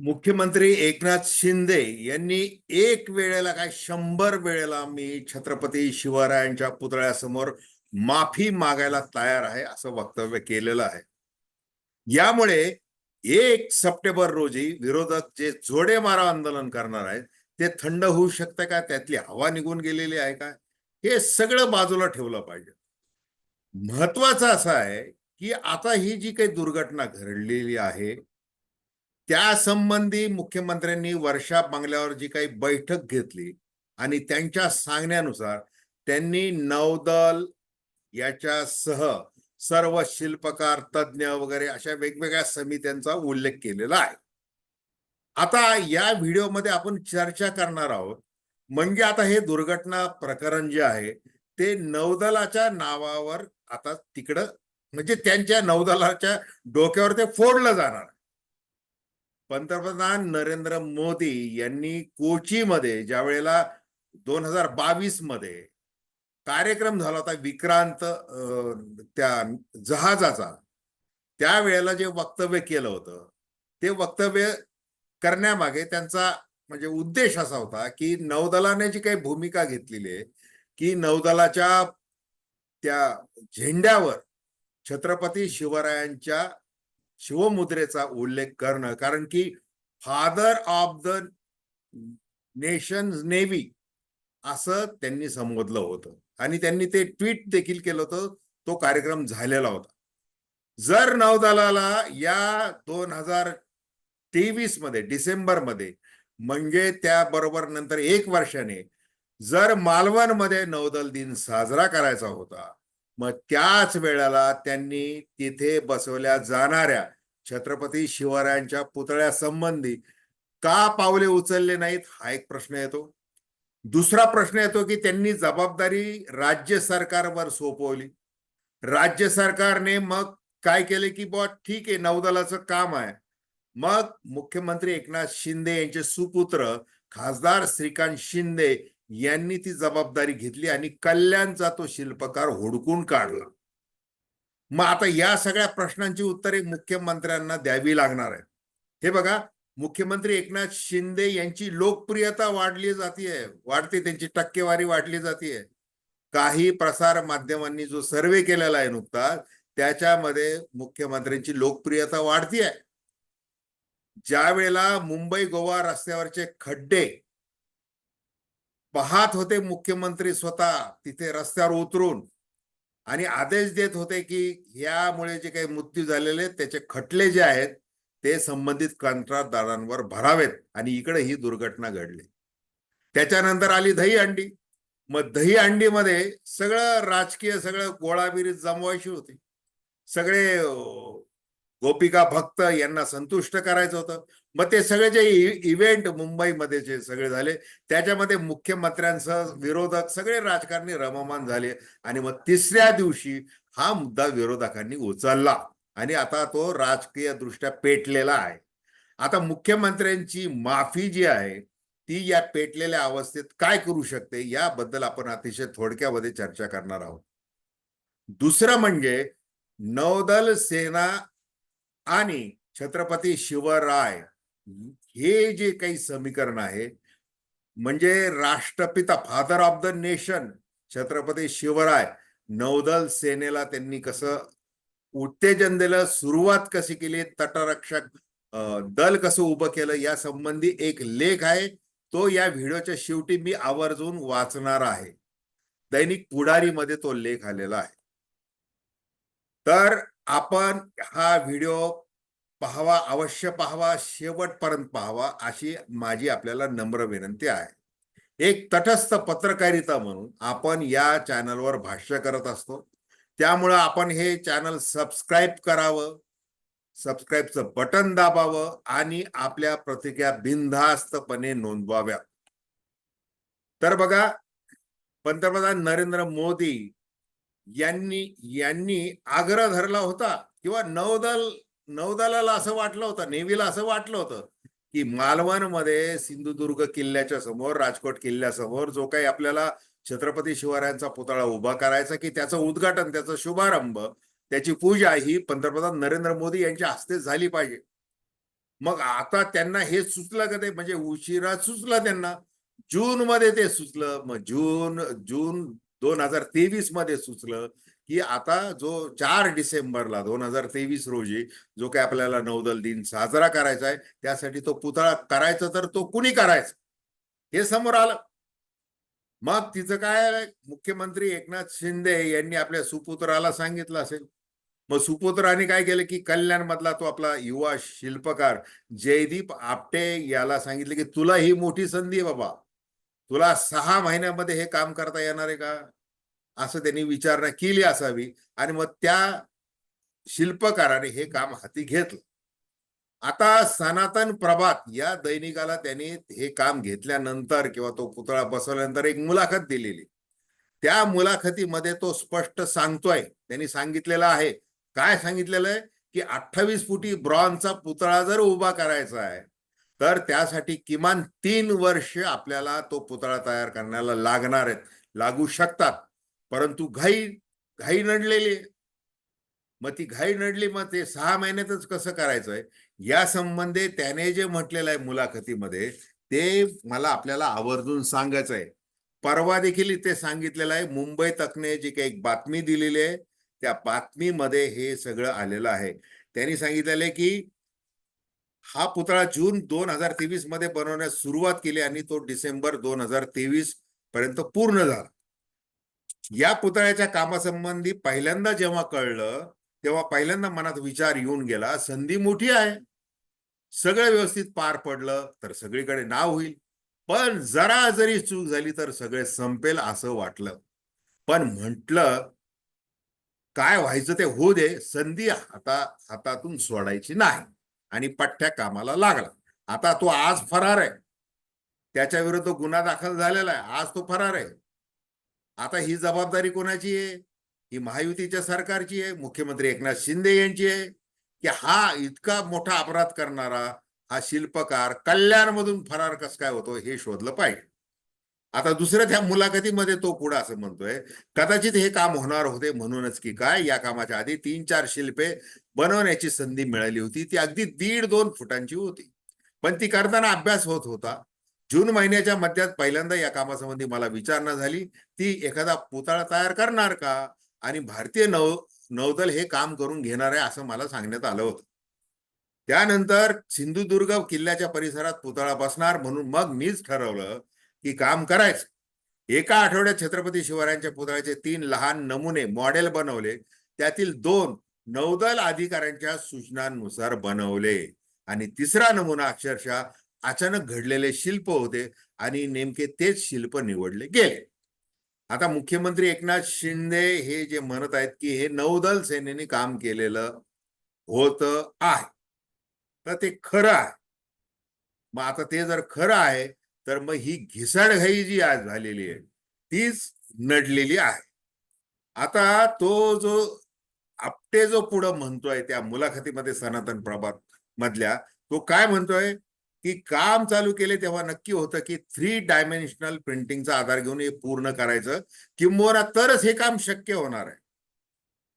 मुख्यमंत्री एकनाथ शिंदे यांनी एक वेळेला काय शंभर वेळेला मी छत्रपती शिवरायांच्या पुतळ्यासमोर माफी मागायला तयार आहे असं वक्तव्य केलेलं आहे. यामुळे एक सप्टेंबर रोजी विरोधक जे जोडे मारा आंदोलन करणार आहेत ते थंड होऊ शकतं का? त्यातली हवा निघून गेलेली आहे का? हे सगळं बाजूला ठेवलं पाहिजे. महत्वाचं असं आहे की आता ही जी काही दुर्घटना घडलेली आहे त्या संबंधी मुख्यमंत्र्यांनी वर्षा बंगल्यावर जी काही बैठक घेतली आणि त्यांच्या सांगण्यानुसार त्यांनी नौदल याच्यासह सर्व शिल्पकार तज्ज्ञ वगैरे अशा वेगवेगळ्या समित्यांचा उल्लेख केलेला आहे. आता या व्हिडिओमध्ये आपण चर्चा करणार आहोत. म्हणजे आता हे दुर्घटना प्रकरण जे आहे ते नौदलाच्या नावावर आता तिकडं म्हणजे त्यांच्या नौदलाच्या डोक्यावर ते फोडलं जाणार पंतप्रधान नरेंद्र मोदी यांनी कोचीमध्ये ज्या वेळेला दोन हजार बावीसमध्ये कार्यक्रम झाला होता विक्रांत त्या जहाजाचा त्यावेळेला जे वक्तव्य केलं होतं ते वक्तव्य करण्यामागे त्यांचा म्हणजे उद्देश असा होता की नौदलाने जी काही भूमिका घेतलेली आहे की नौदलाच्या त्या झेंड्यावर छत्रपती शिवरायांच्या शिवमुद्रेचा उल्लेख करणं. कारण की father of the nation navy असं त्यांनी संबोधलं होतं. आणि त्यांनी ते ट्विट देखील केलं होतं. तो कार्यक्रम झालेला होता. जर नौदलाला या दोन हजार तेवीसमध्ये डिसेंबरमध्ये म्हणजे त्याबरोबर नंतर एक वर्षाने जर मालवणमध्ये नौदल दिन साजरा करायचा होता मग त्याच वेळेला त्यांनी तिथे बसवल्या जाणाऱ्या छत्रपती शिवरायांच्या पुतळ्यासंबंधी का पावले उचलले नाहीत? हा एक प्रश्न येतो. दुसरा प्रश्न येतो की त्यांनी जबाबदारी राज्य सरकारवर सोपवली. राज्य सरकारने मग काय केले की बुवा ठीक आहे नौदलाचं काम आहे. मग मुख्यमंत्री एकनाथ शिंदे यांचे सुपुत्र खासदार श्रीकांत शिंदे यांनी ती जबाबदारी घेतली आणि कल्याणचा तो शिल्पकार हुडकून काढला. मग आता या सगळ्या प्रश्नांची उत्तरे मुख्यमंत्र्यांना द्यावी लागणार आहे हे बघा मुख्यमंत्री एकनाथ शिंदे यांची लोकप्रियता वाढली जाते वाढते त्यांची टक्केवारी वाढली जाते काही प्रसार माध्यमांनी जो सर्वे केलेला आहे नुकताच त्याच्यामध्ये मुख्यमंत्र्यांची लोकप्रियता वाढतीये. ज्या वेळेला मुंबई गोवा रस्त्यावरचे खड्डे पाहत होते मुख्यमंत्री स्वतः तिथे रस्त्यावर उतरून. आणि आदेश देत होते की यामुळे जे काही मृत्यू झालेले त्याचे खटले जे आहेत ते संबंधित कंत्राटदारांवर भरावेत. आणि इकडे ही दुर्घटना घडली. त्याच्यानंतर आली दही अंडी. मग दही अंडीमध्ये सगळं राजकीय सगळं गोळाबिरीत जमवायची होती. सगळे गोपिका भक्त यांना संतुष्ट करायचं होतं. मग ते सगळे जे इव्हेंट मुंबईमध्ये जे सगळे झाले त्याच्यामध्ये मुख्यमंत्र्यांसह विरोधक सगळे राजकारणी रममान झाले आणि मग तिसऱ्या दिवशी हा मुद्दा विरोधकांनी उचलला आणि आता तो राजकीय दृष्ट्या पेटलेला आहे. आता मुख्यमंत्र्यांची माफी जी आहे ती या पेटलेल्या अवस्थेत काय करू शकते याबद्दल आपण अतिशय थोडक्यामध्ये चर्चा करणार आहोत. दुसरं म्हणजे नौदल सेना आणि छत्रपती शिवराय हे जे काही समीकरण आहे म्हणजे राष्ट्रपिता father of the nation Chhatrapati Shivaray नौदल सेनेला त्यांनी कसं उत्तेजन दिलं सुरुवात कशी केली तटरक्षक दल कसं उभं केलं या संबंधी एक लेख आहे तो या व्हिडिओच्या शेवटी मी आवर्जून वाचणार आहे. दैनिक पुढारीमध्ये तो लेख आलेला आहे. तर आपण हा व्हिडिओ पाहावा अवश्य पाहावा शेवटपर्यंत पाहावा अशी माझी आपल्याला नम्र विनंती आहे. एक तटस्थ पत्रकारिता म्हणून आपण या चॅनलवर भाष्य करत असतो. त्यामुळं आपण हे चॅनल सबस्क्राईब करावं सबस्क्राईबचं बटन दाबावं आणि आपल्या प्रतिक्रिया बिनधास्तपणे नोंदवाव्या तर बघा पंतप्रधान नरेंद्र मोदी यांनी यांनी आग्रह धरला होता किंवा नौदल नौदलाला असं वाटलं होतं नेव्हीला असं वाटलं होतं की मालवणमध्ये सिंधुदुर्ग किल्ल्याच्या समोर राजकोट किल्ल्यासमोर जो काही आपल्याला छत्रपती शिवरायांचा पुतळा उभा करायचा की त्याचं उद्घाटन त्याचा शुभारंभ त्याची पूजा ही पंतप्रधान नरेंद्र मोदी यांच्या हस्ते झाली पाहिजे. मग आता त्यांना हे सुचलं का ते? म्हणजे उशिरा सुचलं त्यांना. जून मध्ये ते सुचलं. मग जून जून दोन हजार तेवीसमध्ये सुचलं की आता जो चार डिसेंबरला दोन हजार तेवीस रोजी जो काही आपल्याला नौदल दिन साजरा करायचा आहे त्यासाठी तो पुतळा करायचा तर तो कुणी करायचा? हे समोर आलं. मग तिचं काय मुख्यमंत्री एकनाथ शिंदे यांनी आपल्या सुपुत्राला सांगितलं असेल. मग सुपुत्राने काय केलं की कल्याण मधला तो आपला युवा शिल्पकार जयदीप आपटे याला सांगितलं की तुला ही मोठी संधी आहे बाबा. तुला सहा महिन्यामध्ये हे काम करता येणार आहे का? असं त्यांनी विचारणा केली असावी आणि मग त्या शिल्पकाराने हे काम हाती घेतलं. आता सनातन प्रभात या दैनिकाला त्यांनी हे काम घेतल्यानंतर किंवा तो पुतळा बसवल्यानंतर एक मुलाखत दिलेली. त्या मुलाखतीमध्ये तो स्पष्ट सांगतोय. त्यांनी सांगितलेलं आहे. काय सांगितलेलं आहे? की अठ्ठावीस फुटी ब्रॉन्झचा पुतळा जर उभा करायचा आहे तर त्यासाठी किमान तीन वर्ष आपल्याला तो पुतळा तयार करण्याला लागणार आहेत. लागू शकतात. परंतु घाई घाई नडलेली आहे. मग ती घाई नडली मग ते सहा महिन्यातच कसं करायचं आहे या संबंधी त्याने जे म्हटलेलं आहे मुलाखतीमध्ये ते मला आपल्याला आवर्जून सांगायचं आहे. परवा देखील ते सांगितलेलं आहे मुंबई तकने जी काही एक बातमी दिलेली आहे त्या बातमीमध्ये हे सगळं आलेलं आहे. त्यांनी सांगितलेलं आहे की हा पुतळा जून दोन हजार तेवीसमध्ये बनवण्यास सुरुवात केली आणि तो डिसेंबर दोन हजार तेवीस पर्यंत पूर्ण झाला. या पुतळ्याच्या कामासंबंधी पहिल्यांदा जेव्हा कळलं तेव्हा पहिल्यांदा मनात विचार येऊन गेला संधी मोठी आहे. सगळं व्यवस्थित पार पडलं तर सगळीकडे नाव होईल. पण जरा जरी चूक झाली तर सगळे संपेल असं वाटलं. पण म्हटलं काय व्हायचं ते होऊ दे संधी हाता हातातून सोडायची नाही. आणि पठ्ठ्या कामाला लागला. आता तो आज फरार आहे. त्याच्या विरुद्ध गुन्हा दाखल झालेला आहे. आज तो फरार आहे. आता ही जबाबदारी कोणाची आहे? ही महायुतीच्या सरकारची आहे. मुख्यमंत्री एकनाथ शिंदे यांची आहे. की हा इतका मोठा अपराध करणारा हा शिल्पकार कल्याणमधून फरार कस काय होतो हे शोधलं पाहिजे. आता दुसऱ्या त्या मुलाखतीमध्ये तो पुढे असं म्हणतोय कदाचित हे काम होणार होते म्हणूनच की काय या कामाच्या आधी तीन चार शिल्पे बनवण्याची संधी मिळाली होती. ती अगदी दीड दोन फुटांची होती. पण ती करताना अभ्यास होत होता. जून महिन्याच्या मध्यात पहिल्यांदा या कामासंबंधी मला विचारणा झाली. ती एखादा पुतळा तयार करणार का? आणि भारतीय नौ नौदल हे काम करून घेणार आहे असं मला सांगण्यात आलं होतं. त्यानंतर सिंधुदुर्ग किल्ल्याच्या परिसरात पुतळा बसणार म्हणून मग मीच ठरवलं की काम करायचं. एका आठवड्यात छत्रपती शिवरायांच्या पुतळ्याचे तीन लहान नमुने मॉडेल बनवले. त्यातील दोन नौदल अधिकाऱ्यांच्या सूचनांनुसार बनवले. आणि तिसरा नमुना अक्षरशः अचानक घडलेले शिल्प होते आणि नेमके तेच शिल्प निवडले गेले. आता मुख्यमंत्री एकनाथ शिंदे हे जे म्हणत आहेत की हे नौदल सेनेने काम केलेलं होत आहे. तर ते खरं आहे. मग आता ते जर खरं आहे तर मग ही घिसाडघाई जी आज झालेली आहे तीच नडलेली आहे. आता तो जो आपटे जो पुढं म्हणतोय त्या मुलाखतीमध्ये सनातन प्रभात मधल्या तो काय म्हणतोय? की काम चालू केले तेव्हा नक्की होतं की थ्री डायमेन्शनल प्रिंटिंगचा आधार घेऊन हे पूर्ण करायचं किंबहुना तरच हे काम शक्य होणार आहे.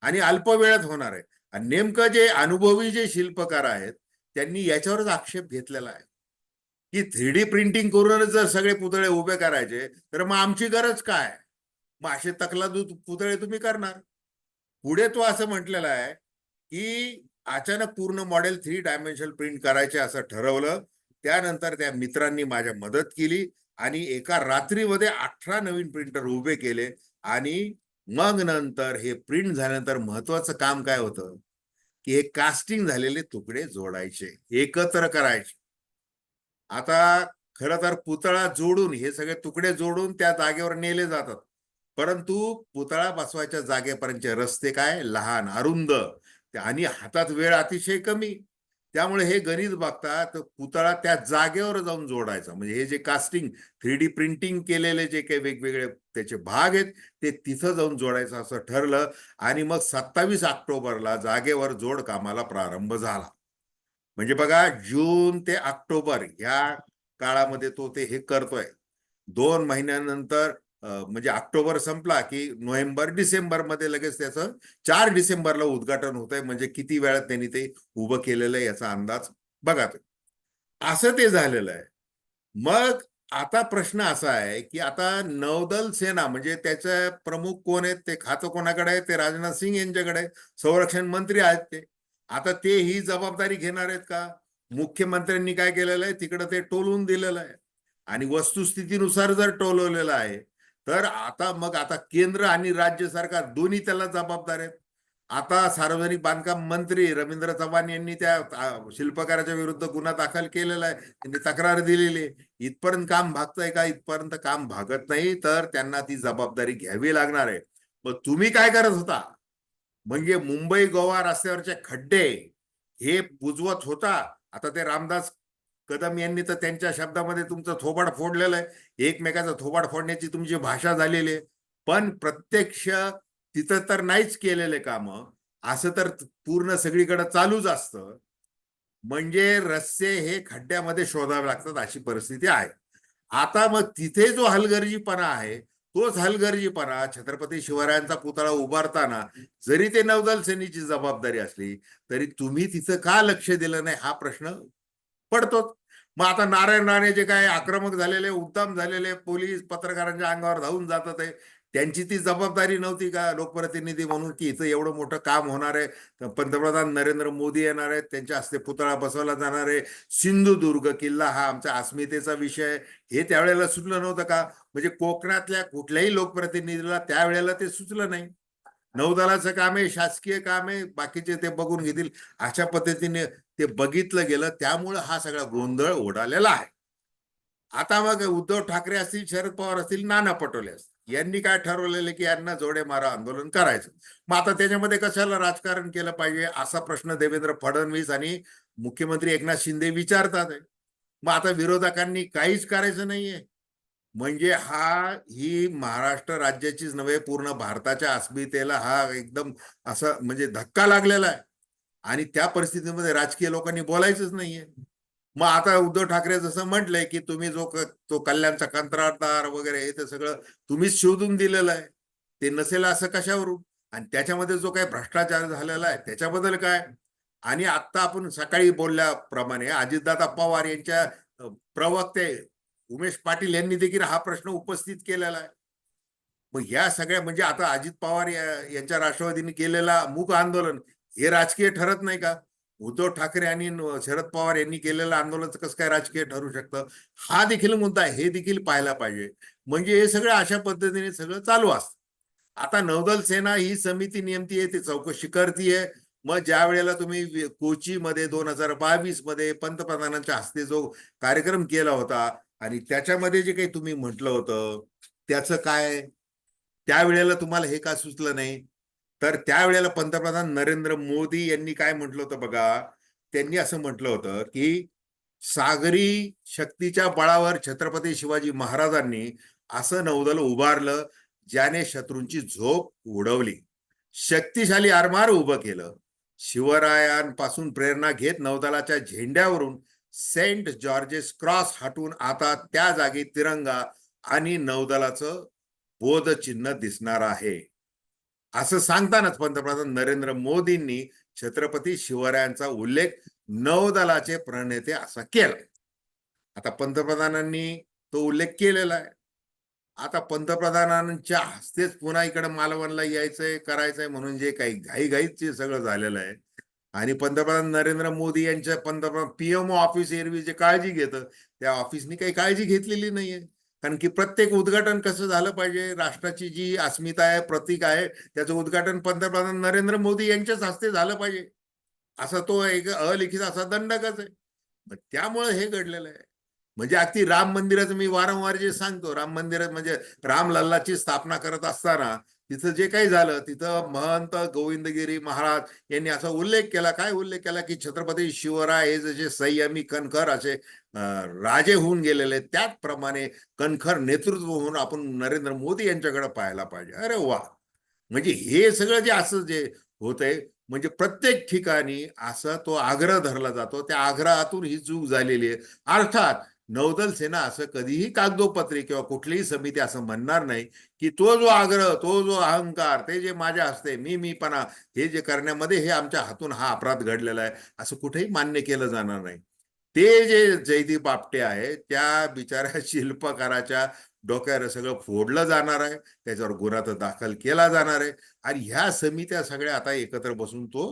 आणि अल्प वेळात होणार आहे. आणि नेमकं जे अनुभवी जे शिल्पकार आहेत त्यांनी याच्यावरच आक्षेप घेतलेला आहे. की थ्री डी प्रिंटिंग करूनच जर सगळे पुतळे उभे करायचे तर मग आमची गरज काय? मग असे तकला पुतळे तुम्ही करणार. पुढे तो असं म्हटलेला आहे की अचानक पूर्ण मॉडेल थ्री डायमेन्शनल प्रिंट करायचे असं ठरवलं. त्यानंतर त्या मित्रांनी माझ्या मदत केली आणि एका रात्रीमध्ये अठरा नवीन प्रिंटर उभे केले आणि मग नंतर हे प्रिंट झाल्यानंतर महत्वाचं काम काय होतं? की हे कास्टिंग झालेले तुकडे जोडायचे एकत्र करायचे. आता खर तर पुतळा जोडून हे सगळे तुकडे जोडून त्या जागेवर नेले जातात. परंतु पुतळा बसवायच्या जागेपर्यंतचे रस्ते काय? लहान अरुंद. आणि हातात वेळ अतिशय कमी. त्यामुळे हे गणित बघतात पुतळा त्या जागेवर जाऊन जोडायचा. म्हणजे हे जे कास्टिंग थ्री डी प्रिंटिंग केलेले जे काही वेगवेगळे त्याचे भाग आहेत ते तिथं जाऊन जोडायचं असं ठरलं. आणि मग सत्तावीस ऑक्टोबरला जागेवर जोड कामाला प्रारंभ झाला. म्हणजे बघा जून ते ऑक्टोबर या काळामध्ये तो ते हे करतोय. दोन महिन्यानंतर म्हणजे ऑक्टोबर संपला की नोव्हेंबर डिसेंबरमध्ये लगेच त्याचं चार डिसेंबरला उद्घाटन होत आहे म्हणजे किती वेळात त्यांनी ते उभं केलेलं आहे याचा अंदाज बघा असं ते झालेलं आहे. मग आता प्रश्न असा आहे की आता नौदल सेना म्हणजे त्याचे प्रमुख कोण आहेत ते? खातं कोणाकडे आहे ते राजनाथ सिंग यांच्याकडे संरक्षण मंत्री आहेत ते. आता ते ही जबाबदारी घेणार आहेत का? मुख्यमंत्र्यांनी काय केलेलं आहे? तिकडं ते टोलवून दिलेलं आहे. आणि वस्तुस्थितीनुसार जर टोलवलेलं आहे तर आता मग आता केंद्र आणि राज्य सरकार दोन्ही त्याला जबाबदार आहेत. आता सार्वजनिक बांधकाम मंत्री रवींद्र चव्हाण यांनी त्या शिल्पकाराच्या विरुद्ध गुन्हा दाखल केलेला आहे. त्यांनी तक्रार दिलेली आहे. इथपर्यंत काम भागतंय का? इथपर्यंत काम भागत नाही तर त्यांना ती जबाबदारी घ्यावी लागणार आहे. मग तुम्ही काय करत होता? म्हणजे मुंबई गोवा रस्त्यावरचे खड्डे हे बुजवत होता. आता ते रामदास कदम यांनी तर त्यांच्या शब्दामध्ये तुमचं थोबाड फोडलेलं आहे. एकमेकाचं थोबाड फोडण्याची तुमची भाषा झालेली आहे. पण प्रत्यक्ष तिथं तर नाहीच केलेले काम. असं तर पूर्ण सगळीकडे चालूच असतं. म्हणजे रस्ते हे खड्ड्यामध्ये शोधावे लागतात अशी परिस्थिती आहे. आता मग तिथे जो हलगर्जीपणा आहे तोच हलगर्जीपणा छत्रपती शिवरायांचा पुतळा उभारताना जरी ते नौदल सेनेची जबाबदारी असली तरी तुम्ही तिथं का लक्ष दिलं नाही? हा प्रश्न पडतोच. मग आता नारायण राणे जे काय आक्रमक झालेले उद्दाम झालेले पोलीस पत्रकारांच्या अंगावर धावून जातात आहे त्यांची ती जबाबदारी नव्हती का लोकप्रतिनिधी म्हणून की इथं एवढं मोठं काम होणार आहे? पंतप्रधान नरेंद्र मोदी येणार आहेत त्यांच्या हस्ते पुतळा बसवला जाणार आहे. सिंधुदुर्ग किल्ला हा आमच्या अस्मितेचा विषय आहे. हे त्यावेळेला सुचलं नव्हतं का? म्हणजे कोकणातल्या कुठल्याही लोकप्रतिनिधीला त्यावेळेला ते सुचलं नाही. नौदलाचं काम आहे शासकीय काम आहे बाकीचे ते बघून घेतील. अशा पद्धतीने ते बघितलं गेलं. त्यामुळं हा सगळा गोंधळ उडालेला आहे. आता मग उद्धव ठाकरे असतील शरद पवार असतील नाना पटोले असतील. यांनी काय ठरवलेलं की यांना जोडे मारा आंदोलन करायचं. मग आता त्याच्यामध्ये कशाला राजकारण केलं पाहिजे असा प्रश्न देवेंद्र फडणवीस आणि मुख्यमंत्री एकनाथ शिंदे विचारतात. मग आता विरोधकांनी काहीच करायचं नाहीये. म्हणजे हा ही महाराष्ट्र राज्याचीच नव्हे पूर्ण भारताच्या अस्मितेला हा एकदम असं म्हणजे धक्का लागलेला आहे. आणि त्या परिस्थितीमध्ये राजकीय लोकांनी बोलायचंच नाहीये. मग आता उद्धव ठाकरे जसं म्हटलंय की तुम्ही जो तो कल्याणचा कंत्राटदार वगैरे हे ते सगळं तुम्हीच शोधून दिलेलं आहे. ते नसेल असं कशावरून? आणि त्याच्यामध्ये जो काही भ्रष्टाचार झालेला आहे त्याच्याबद्दल काय? आणि आता आपण सकाळी बोलल्याप्रमाणे अजितदादा पवार यांच्या प्रवक्ते उमेश पाटील यांनी देखील हा प्रश्न उपस्थित केलेला आहे. मग या सगळ्या म्हणजे आता अजित पवार यांच्या राष्ट्रवादीने केलेला मूक आंदोलन हे राजकीय ठरत नाही का? उद्धव ठाकरे आणि शरद पवार यांनी केलेलं आंदोलन कसं काय राजकीय ठरू शकतं? हा देखील मुद्दा हे देखील पाहायला पाहिजे. म्हणजे हे सगळं अशा पद्धतीने सगळं चालू असतं. आता नौदल सेना ही समिती नेमती आहे ती चौकशी करतीये मग ज्या वेळेला तुम्ही कोचीमध्ये दोन हजार बावीसमध्ये पंतप्रधानांच्या हस्ते जो कार्यक्रम केला होता आणि त्याच्यामध्ये जे काही तुम्ही म्हटलं होतं त्याचं काय? त्यावेळेला तुम्हाला हे का सुचलं नाही? तर त्यावेळेला पंतप्रधान नरेंद्र मोदी यांनी काय म्हटलं होतं बघा? त्यांनी असं म्हटलं होतं की सागरी शक्तीच्या बळावर छत्रपती शिवाजी महाराजांनी असं नौदल उभारलं ज्याने शत्रूंची झोप उडवली. शक्तिशाली आरमार उभं केलं. शिवरायांपासून प्रेरणा घेत नौदलाच्या झेंड्यावरून सेंट जॉर्जेस क्रॉस हटून आता त्या जागी तिरंगा आणि नौदलाचं बोधचिन्ह दिसणार आहे. असं सांगतानाच पंतप्रधान नरेंद्र मोदींनी छत्रपती शिवरायांचा उल्लेख नौदलाचे प्रणेते असा केला. आता पंतप्रधानांनी तो उल्लेख केलेला आहे. आता पंतप्रधानांच्या हस्तेच पुन्हा इकडे मालवणला यायचंय करायचंय म्हणून जे काही घाईघाईत जे सगळं झालेलं आहे. आणि पंतप्रधान नरेंद्र मोदी यांच्या पंतप्रधान पीएमओ ऑफिस एरवी जे काळजी घेतं त्या ऑफिसनी काही काळजी घेतलेली नाहीये. कारण की प्रत्येक उद्घाटन कसं झालं पाहिजे? राष्ट्राची जी अस्मिता आहे प्रतीक आहे त्याचं उद्घाटन पंतप्रधान नरेंद्र मोदी यांच्याच हस्ते झालं पाहिजे. असा तो एक अलिखित असा दंडकच आहे. त्यामुळे हे घडलेलं आहे. म्हणजे अगदी राम मंदिराचं मी वारंवार जे सांगतो राम मंदिरात म्हणजे राम लल्लाची स्थापना करत असताना तिथं जे काही झालं तिथं महंत गोविंदगिरी महाराज यांनी असा उल्लेख केला. काय उल्लेख केला की छत्रपती शिवराय हे जसे संयमी कणखर असे राजे होऊन गेलेले त्याचप्रमाणे कणखर नेतृत्व होऊन आपण नरेंद्र मोदी यांच्याकडे पाहायला पाहिजे. अरे वा! म्हणजे हे सगळं जे असं जे होतंय म्हणजे प्रत्येक ठिकाणी असा तो आग्रह धरला जातो. त्या आग्रहातून ही चूक झालेली आहे. अर्थात नौदल सेना असं कधीही कागदोपत्री किंवा कुठलीही समिती असं म्हणणार नाही की तो जो आग्रह तो जो अहंकार ते जे माझ्या असते मी मीपणा हे जे करण्यामध्ये हे आमच्या हातून हा अपराध घडलेला आहे असं कुठेही मान्य केलं जाणार नाही. ते जे जयदीप आपटे आहे त्या बिचाऱ्या शिल्पकाराच्या डोक्यावर सगळं फोडलं जाणार आहे त्याच्यावर गुन्हा तर दाखल केला जाणार आहे. आणि ह्या समित्या सगळ्या आता एकत्र बसून तो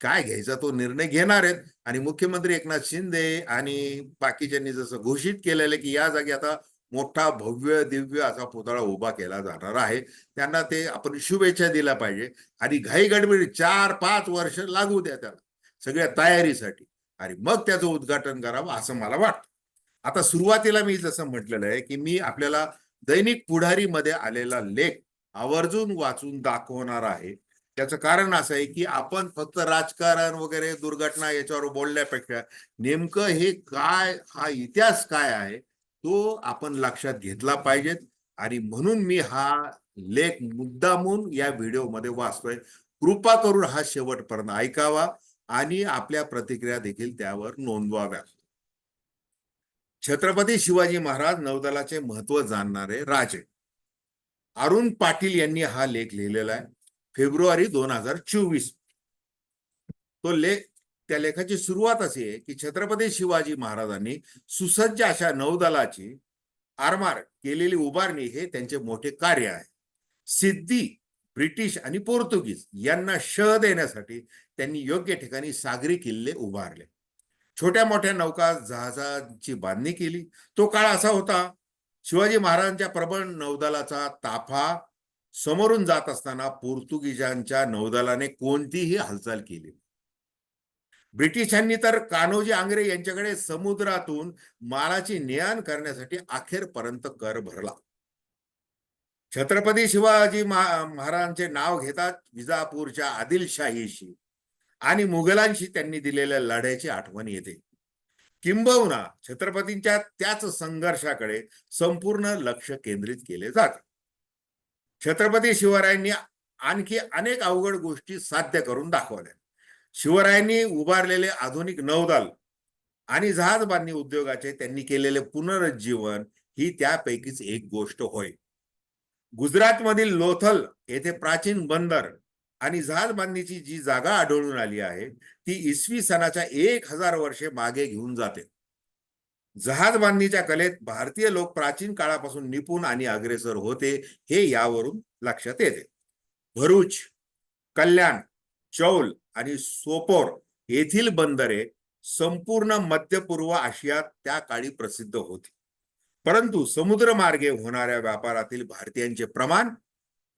काय घ्यायचा तो निर्णय घेणार आहेत. आणि मुख्यमंत्री एकनाथ शिंदे आणि बाकीच्यांनी जसं घोषित केलेलं आहे की या जागी आता मोठा भव्य दिव्य असा पुतळा उभा केला जाणार आहे. त्यांना ते आपण शुभेच्छा दिल्या पाहिजे. आणि घाई गडबडी चार पाच वर्ष लागू द्या त्याला. सगळ्या तयारीसाठी. आणि मग त्याचं उद्घाटन करावं असं मला वाटतं. आता सुरुवातीला मी जसं म्हटलेलं आहे की मी आपल्याला दैनिक पुढारीमध्ये आलेला लेख आवर्जून वाचून दाखवणार आहे. त्याचं कारण असं आहे की आपण फक्त राजकारण वगैरे दुर्घटना याच्यावर बोलण्यापेक्षा नेमकं हे काय हा इतिहास काय आहे तो आपण लक्षात घेतला पाहिजेत. आणि म्हणून मी हा लेख मुद्दामून या व्हिडिओमध्ये वाचतोय. कृपा करून हा शेवटपर्यंत ऐकावा आणि आपल्या प्रतिक्रिया देखील त्यावर नोंदवाव्या. छत्रपती शिवाजी महाराज नौदलाचे महत्त्व जाणणारे राजे. अरुण पाटील यांनी हा लेख लिहिलेला आहे. फेब्रुवारी दोन हजार चोवीस. तो लेख त्या लेखाची सुरुवात अशी आहे की छत्रपती शिवाजी महाराजांनी सुसज्ज अशा नौदलाची आरमार केलेली उभारणी हे त्यांचे मोठे कार्य आहे. सिद्धी ब्रिटिश आणि पोर्तुगीज यांना शह देण्यासाठी त्यांनी योग्य ठिकाणी सागरी किल्ले उभारले. छोट्या मोठ्या नौका जहाजांची बांधणी केली. तो काळ असा होता शिवाजी महाराजांच्या प्रबळ नौदलाचा ताफा समोरून जात असताना पोर्तुगीजांच्या नौदलाने कोणतीही हालचाल केली ब्रिटिशांनी तर कान्होजी आंग्रे यांच्याकडे समुद्रातून मालाची नेआण करण्यासाठी अखेरपर्यंत कर भरला. छत्रपती शिवाजी महाराजांचे नाव घेतात विजापूरच्या आदिलशाहीशी आणि मुघलांशी त्यांनी दिलेल्या लढ्याची आठवण येते. किंबहुना छत्रपतींच्या त्याच संघर्षाकडे संपूर्ण लक्ष केंद्रित केले जाते. छत्रपती शिवरायांनी आणखी अनेक अवघड गोष्टी साध्य करून दाखवल्या. शिवरायांनी उभारलेले आधुनिक नौदल आणि जहाजबांधणी उद्योगाचे त्यांनी केलेले पुनरुज्जीवन ही त्यापैकीच एक गोष्ट होय. गुजरातमधील लोथल येथे प्राचीन बंदर आणि जहाजबांधणीची जी जागा आढळून आली आहे ती इसवी सणाच्या एक हजार वर्षे मागे घेऊन जाते. जहाज बांधणीच्या कलेत भारतीय लोक प्राचीन काळापासून निपुण आणि अग्रेसर होते हे यावरून लक्षात येते. भरूच कल्याण चौल आणि सोपोर येथील बंदरे संपूर्ण मध्य पूर्व आशियात त्या काळी प्रसिद्ध होती. परंतु समुद्रमार्गे होणाऱ्या व्यापारातील भारतीयांचे प्रमाण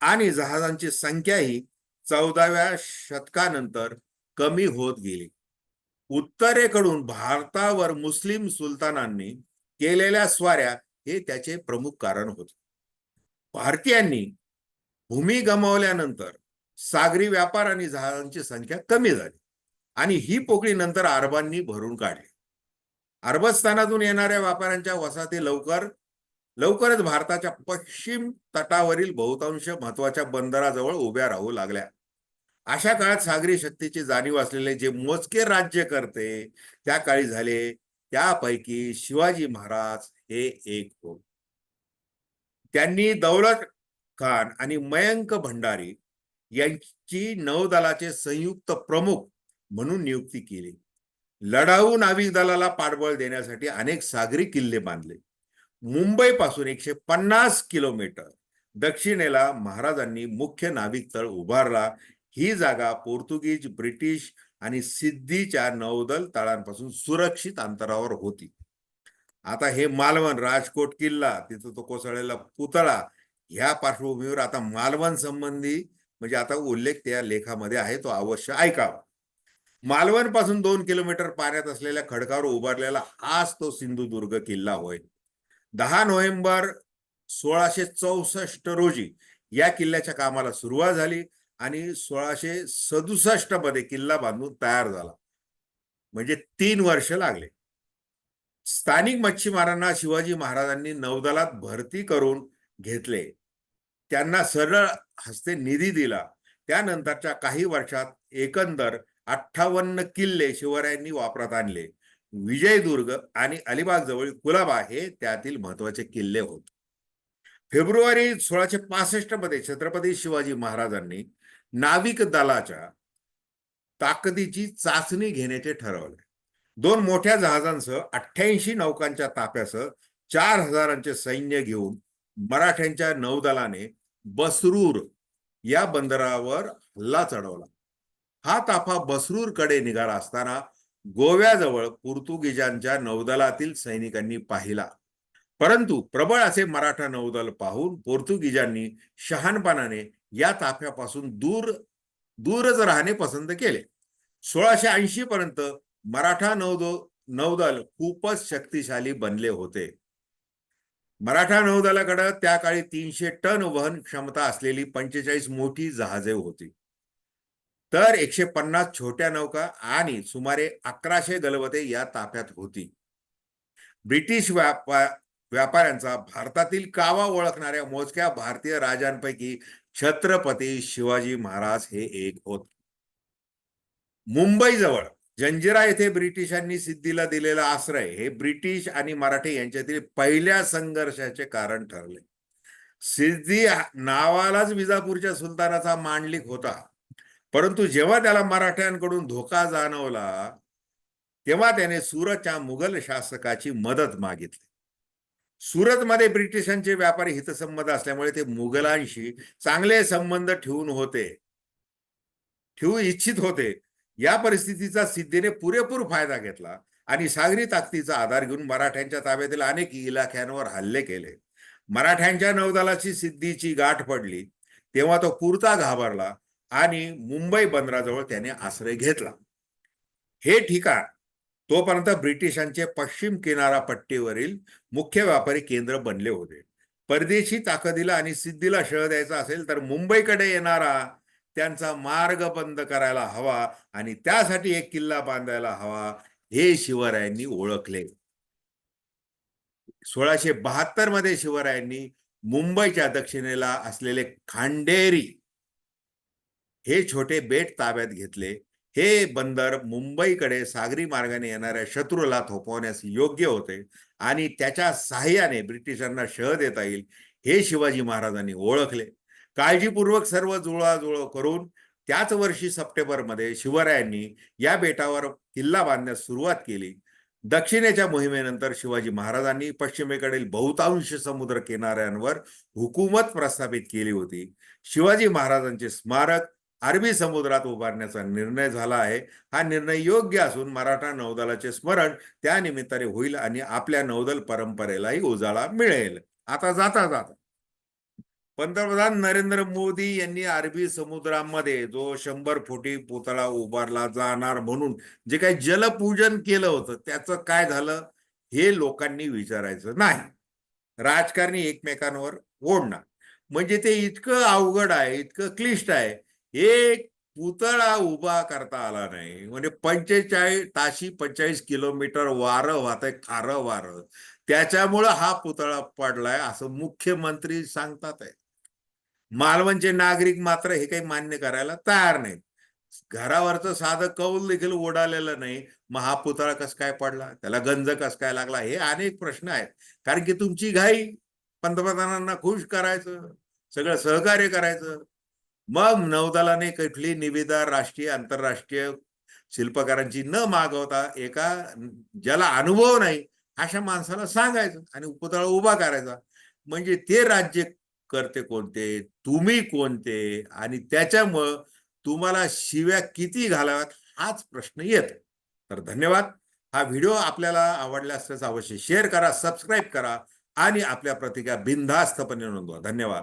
आणि जहाजांची संख्याही चौदाव्या शतकानंतर कमी होत गेली. उत्तरेकडून भारतावर मुस्लिम सुलतानांनी केलेल्या स्वाऱ्या हे त्याचे प्रमुख कारण होते. भारतीयांनी भूमी गमावल्यानंतर सागरी व्यापार आणि जहाजांची संख्या कमी झाली आणि ही पोकळी नंतर अरबांनी भरून काढली. अरबस्थानातून येणाऱ्या व्यापाऱ्यांच्या वसाहती लवकर लवकरच भारताच्या पश्चिम तटावरील बहुतांश महत्त्वाच्या बंदराजवळ उभ्या राहू लागल्या. अशा काळात सागरी शक्तीची जाणीव असलेले जे मोजके राज्य करते त्या काळी झाले त्यापैकी शिवाजी महाराज हे एक होत. त्यांनी दौलत खान आणि मयंक भंडारी यांची नौदलाचे संयुक्त प्रमुख म्हणून नियुक्ती केली. लढाऊ नाविक दलाला पाठबळ देण्यासाठी अनेक सागरी किल्ले बांधले. मुंबईपासून एकशे पन्नास किलोमीटर दक्षिणेला महाराजांनी मुख्य नाविक तळ उभारला. ही जागा पोर्तुगीज ब्रिटिश आणि सिद्धीच्या नौदल तळांपासून सुरक्षित अंतरावर होती. आता हे मालवण राजकोट किल्ला तिथं तो कोसळलेला पुतळा ह्या पार्श्वभूमीवर आता मालवण संबंधी म्हणजे आता उल्लेख त्या लेखामध्ये आहे तो अवश्य ऐकावा. मालवणपासून दोन किलोमीटर पाण्यात असलेल्या खडकावर उभारलेला हाच तो सिंधुदुर्ग किल्ला होय. दहा नोव्हेंबर सोळाशे चौसष्ट रोजी या किल्ल्याच्या कामाला सुरुवात झाली. आणि सोळाशे सदुसष्टमध्ये किल्ला बांधून तयार झाला. म्हणजे तीन वर्ष लागले. स्थानिक मच्छीमारांना शिवाजी महाराजांनी नौदलात भरती करून घेतले. त्यांना सरळ हस्ते निधी दिला. त्यानंतरच्या काही वर्षात एकंदर अठ्ठावन्न किल्ले शिवरायांनी वापरात आणले. विजयदुर्ग आणि अलिबाग जवळ कुलाबा हे त्यातील महत्त्वाचे किल्ले होते. फेब्रुवारी सोळाशे पासष्टमध्ये छत्रपती शिवाजी महाराजांनी नाविक दलाच्या ताकदीची चाचणी घेण्याचे ठरवले. दोन मोठ्या जहाजांसह अठ्ठ्याऐंशी नौकांच्या ताफ्यासह चार हजारांचे सैन्य घेऊन मराठ्यांच्या नौदलाने बसरूर या बंदरावर हल्ला चढवला. हा ताफा बसरूरकडे निघाला असताना गोव्याजवळ पोर्तुगीजांच्या नौदलातील सैनिकांनी पाहिला. परंतु प्रबळ असे मराठा नौदल पाहून पोर्तुगीजांनी शहाणपणाने या ताफ्यापासून दूर दूरच राहणे पसंत केले. सोळाशे ऐंशी पर्यंत मराठा नौदो नौदल खूपच शक्तिशाली बनले होते. मराठा नौदलाकडे त्या काळी तीनशे टन वहन क्षमता असलेली पंचेचाळीस मोठी जहाजे होती. तर एकशे पन्नास छोट्या नौका आणि सुमारे अकराशे गलबते या ताफ्यात होती. ब्रिटिश व्यापा व्यापाऱ्यांचा भारतातील कावा ओळखणाऱ्या मोजक्या भारतीय राजांपैकी छत्रपती शिवाजी महाराज हे एक होत. मुंबईजवळ जंजिरा येथे ब्रिटिशांनी सिद्धीला दिलेला आश्रय हे ब्रिटिश आणि मराठी यांच्यातील पहिल्या संघर्षाचे कारण ठरले. सिद्धी नावालाच विजापूरच्या सुलतानाचा मांडलिक होता. परंतु जेव्हा त्याला मराठ्यांकडून धोका जाणवला तेव्हा त्याने सुरतच्या मुघल शासकाची मदत मागितली. सुरतमध्ये ब्रिटिशांचे व्यापारी हितसंबंध असल्यामुळे ते मुघलांशी चांगले संबंध ठेवून होते. ठेवू इच्छित होते. या परिस्थितीचा सिद्धीने पुरेपूर फायदा घेतला आणि सागरी ताकदीचा आधार घेऊन मराठ्यांच्या ताब्यातील अनेक इलाख्यांवर हल्ले केले. मराठ्यांच्या नौदलाची सिद्धीची गाठ पडली तेव्हा तो पुरता घाबरला आणि मुंबई बंदराजवळ त्याने आश्रय घेतला. हे ठिकाण तोपर्यंत ब्रिटिशांचे पश्चिम किनारा पट्टीवरील मुख्य व्यापारी केंद्र बनले होते. परदेशी ताकदीला आणि सिद्धीला शह द्यायचा असेल तर मुंबईकडे येणारा त्यांचा मार्ग बंद करायला हवा आणि त्यासाठी एक किल्ला बांधायला हवा हे शिवरायांनी ओळखले. सोळाशे बहात्तरमध्ये शिवरायांनी मुंबईच्या दक्षिणेला असलेले खांडेरी हे छोटे बेट ताब्यात घेतले. हे बंदर मुंबईकडे सागरी मार्गाने येणाऱ्या शत्रूला थोपवण्यास योग्य होते आणि त्याच्या सहाय्याने ब्रिटिशांना शह देता येईल हे शिवाजी महाराजांनी ओळखले. काळजीपूर्वक सर्व जुळवाजुळव करून त्याच वर्षी सप्टेंबरमध्ये शिवरायांनी या बेटावर किल्ला बांधण्यास सुरुवात केली. दक्षिणेच्या मोहिमेनंतर शिवाजी महाराजांनी पश्चिमेकडील बहुतांश समुद्र किनाऱ्यांवर हुकूमत प्रस्थापित केली होती. शिवाजी महाराजांचे स्मारक अरबी समुद्रात उभारण्याचा निर्णय झाला आहे. हा निर्णय योग्य असून मराठा नौदलाचे स्मरण त्या निमित्ताने होईल आणि आपल्या नौदल परंपरेलाही उजाळा मिळेल. आता जाता जाता पंतप्रधान नरेंद्र मोदी यांनी अरबी समुद्रामध्ये जो शंभर फुटी पुतळा उभारला जाणार म्हणून जे काही जलपूजन केलं होतं त्याचं काय झालं? हे लोकांनी विचारायचं नाही. राजकारणी एकमेकांवर ओढणार. म्हणजे ते इतकं अवघड आहे इतकं क्लिष्ट आहे एक पुतळा उभा करता आला नाही. म्हणजे पंचेचाळीस ताशी पंचेचाळीस किलोमीटर वारं वाहतंय खारं वारं. त्याच्यामुळं हा पुतळा पडलाय असं मुख्यमंत्री सांगतात आहे मालवणचे नागरिक मात्र हे काही मान्य करायला तयार नाहीत. घरावरचं साधं कौल देखील ओढालेलं नाही. मग हा पुतळा कस काय पडला? त्याला गंज कस काय लागला? हे अनेक प्रश्न आहेत. कारण की तुमची घाई पंतप्रधानांना खुश करायचं सगळं सहकार्य करायचं. मग नौदलाने कुठली निविदा राष्ट्रीय आंतरराष्ट्रीय शिल्पकारांची न मागवता एका ज्याला अनुभव नाही अशा माणसाला सांगायचं आणि उपतळा उभा करायचा. म्हणजे ते राज्य करते कोणते? तुम्ही कोणते? आणि त्याच्यामुळं तुम्हाला शिव्या किती घालाव्यात? हाच प्रश्न येतो. तर धन्यवाद. हा व्हिडिओ आपल्याला आवडला असल्यास अवश्य शेअर करा सबस्क्राईब करा आणि आपल्या प्रतिक्रिया बिनधास्तपणे नोंदवा. धन्यवाद.